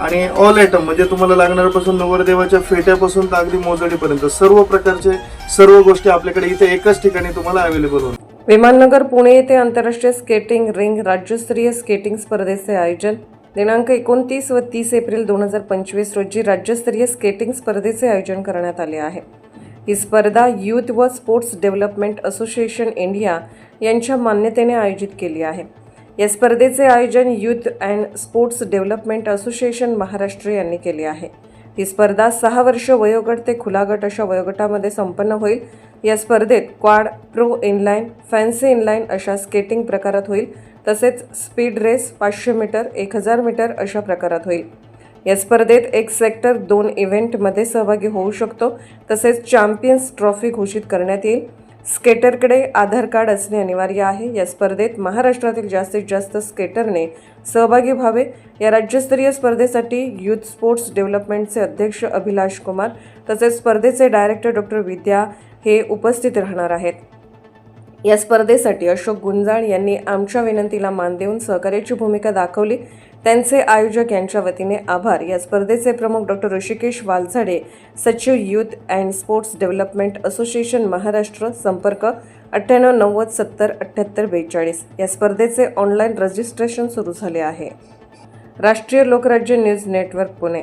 आणि all item म्हणजे तुम्हाला लागणाऱ्यापासून नवरदेवाच्या फेट्यापासून तर अगदी मोजडीपर्यंत सर्व प्रकारचे सर्व गोष्टी आपल्याकडे इथे एकाच ठिकाणी तुम्हाला अवेलेबल होणार. विमाननगर पुणे येथे आंतरराष्ट्रीय स्केटिंग रिंग राज्यस्तरीय स्केटिंग स्पर्धेचे आयोजन. दिनांक एकोणतीस व तीस एप्रिल दोन हजार पंचवीस रोजी राज्यस्तरीय स्केटिंग स्पर्धेचे आयोजन करण्यात आले आहे. ही स्पर्धा यूथ व स्पोर्ट्स डेव्हलपमेंट असोसिएशन इंडिया यांच्या मान्यतेने आयोजित केली आहे. या स्पर्धेचे आयोजन youth and sports development association Maharashtra यांनी केले आहे. ही स्पर्धा सहा वर्ष वयोगट ते खुला गट अशा वयोगटामध्ये संपन्न होईल. या स्पर्धेत quad pro inline fancy inline अशा स्केटिंग प्रकारात होईल. तसेच स्पीड रेस पाचशे मीटर एक हजार मीटर अशा प्रकारात होईल. या स्पर्धेत एक सेक्टर दोन इव्हेंटमध्ये सहभागी होऊ शकतो. तसेच चॅम्पियन्स ट्रॉफी घोषित करण्यात येईल. स्केटरकडे आधार कार्ड असणे अनिवार्य आहे. या स्पर्धेत महाराष्ट्रातील जास्तीत जास्त स्केटरने सहभागी व्हावे. या राज्यस्तरीय स्पर्धेसाठी युथ स्पोर्ट्स डेव्हलपमेंटचे अध्यक्ष अभिलाष कुमार तसेच स्पर्धेचे डायरेक्टर डॉक्टर विद्या हे उपस्थित राहणार आहेत. या स्पर्धेसाठी अशोक गुंजाळ यांनी आमच्या विनंतीला मान देऊन सहकार्याची भूमिका दाखवली. त्यांचे आयोजक यांच्या वतीने आभार. या स्पर्धेचे प्रमुख डॉक्टर ऋषिकेश वालझाडे सचिव youth and sports development association Maharashtra संपर्क अठ्ठ्याण्णव नव्वद सत्तर अठ्ठ्याहत्तर बेचाळीस. या स्पर्धेचे ऑनलाईन रजिस्ट्रेशन सुरू झाले आहे. राष्ट्रीय लोकराज्य न्यूज नेटवर्क पुणे.